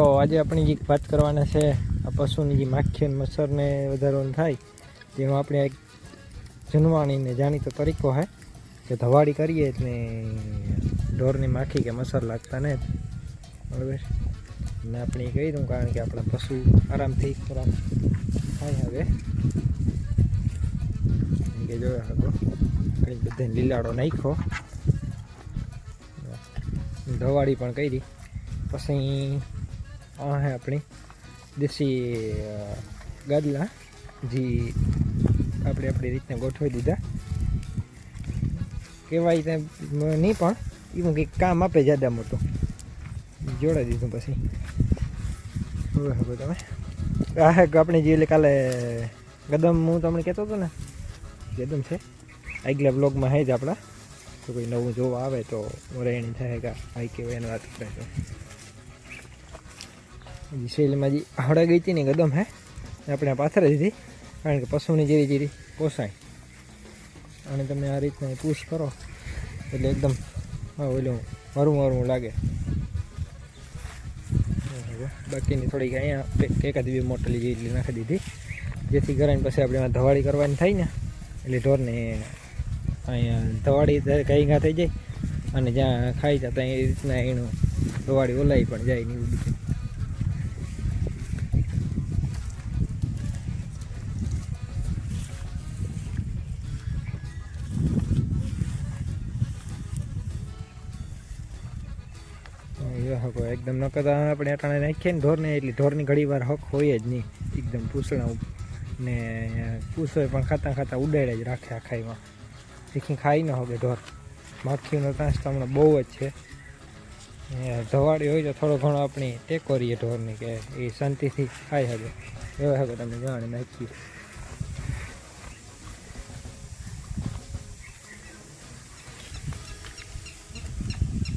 આજે આપણે જે વાત કરવાના છે. આ પશુની જે માખી અને મચ્છરને વધારવાનું થાય, તેનો આપણે એક જન્માણીને જાણીતો તરીકો છે કે ધવાડી કરીએ એટલે ઢોરની માખી કે મચ્છર લાગતા ને બરાબર? ને આપણે એ કહી દઉં કારણ કે આપણા પશુ આરામથી ખોરાક થાય હવે. કે જોયા હતો કંઈક બધાને લીલાડો નાખ્યો. ધવાડી પણ કરી. પછી આ હે આપણી દેશી ગાદલા. જે, આપણે આપણી રીતના ગોઠવી દીધા. કહેવાય તે નહીં પણ, એવું કંઈક કામ આપે જ્યાદા મોટું જોડાઈ દીધું પછી. હવે હવે તમે. આ હે આપણે જે એટલે કાલે, ગદમ હું તમને કહેતો હતો ને કદમ છે. આગલા બ્લોગમાં હે જ આપણા. તો કોઈ નવું જોવા આવે તો રેણી થાય કે આ કહેવાય એની વાત કરે છે. હજી શૈલીમાં જે હળા ગઈ હતી ને ગદમ, હે? આપણે પાથર જ હતી કારણ કે પશુની જેવી જેવી પોસાય. અને તમે આ રીતના પુશ કરો, એટલે એકદમ ઓલું મરું મરું લાગે. બાકીની થોડીક અહીંયા એકાદ બે મોટલી જેટલી નાખી દીધી. જેથી કરીને પછી આપણે એમાં ધવાડી કરવાની થાય ને, એટલે ઢોરને અહીંયા ધવાડી કઈ ગા થઈ જાય, અને જ્યાં ખાઈ જાય ત્યાં એ રીતના એનું ધવાડી ઓલાઈ પણ જાય ને એવું બધું. હકો, એકદમ નકર આપણે અટાણે નાખીએ ને ઢોરને, એટલે ઢોરની ઘડી વાર હક હોય જ નહીં. એકદમ પૂસણા ને પૂછો પણ ખાતા ખાતા ઉડાડે જ રાખે આખાઈમાં શીખી ખાઈ ન હવે ઢોર. માખીનો ત્રાસ તો હમણાં બહુ જ છે. ધવાડી હોય તો થોડો ઘણો આપણે ટેકો રહીએ ઢોરની કે એ શાંતિથી ખાઈ શકે એવા હકો તમે જાણે નાખીએ.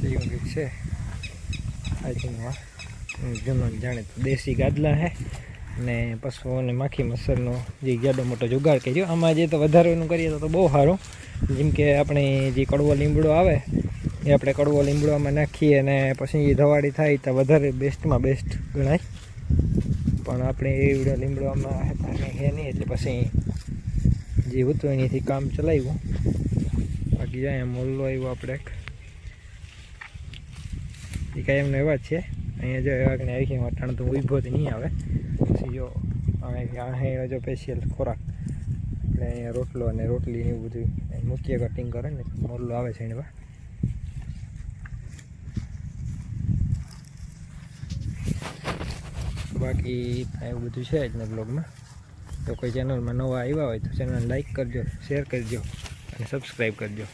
એવું છે. થિંક જૂનો જાણે તો દેશી ગાદલા હે. ને પશુઓને માખી મચ્છરનો જે જાડો મોટો જુગાડ કર્યો. આમાં જે તો વધારેનું કરીએ તો બહુ સારું. જેમ કે આપણે જે કડવો લીમડો આવે, એ આપણે કડવો લીમડો નાખીએ અને પછી એ ધવાડી થાય તો વધારે બેસ્ટમાં બેસ્ટ ગણાય. પણ આપણે એ લીમડો આમાં હે નહીં એટલે પછી જે હતું એનીથી કામ ચલાવ્યું. બાકી જાય મોલ્લો આવ્યો આપણે એ કાંઈ એમને એવા જ છે. અહીંયા જો એવા કે આવી વટાણ તો ઊભો તો નહીં આવે. પછી જો અહીંયા જો સ્પેશિયલ ખોરાક. એટલે અહીંયા રોટલો અને રોટલી ને એવું બધું મૂકીએ કટિંગ કરે ને, મોરલો આવે છે એમાં બાકી એવું બધું છે જ ને બ્લોગમાં તો કોઈ ચેનલમાં નવા આવ્યા હોય તો ચેનલ લાઈક કરજો શેર કરજો અને સબસ્ક્રાઈબ કરજો.